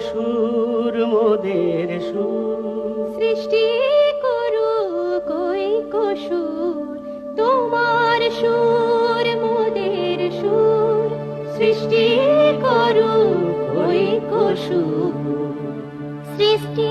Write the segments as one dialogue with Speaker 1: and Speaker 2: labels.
Speaker 1: সুর, মোদের সুর।
Speaker 2: সৃষ্টি করু কই কসুর, তোমার সুর, মোদের সুর। সৃষ্টি করু কই কসুর।
Speaker 3: সৃষ্টি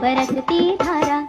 Speaker 3: बरसती धारा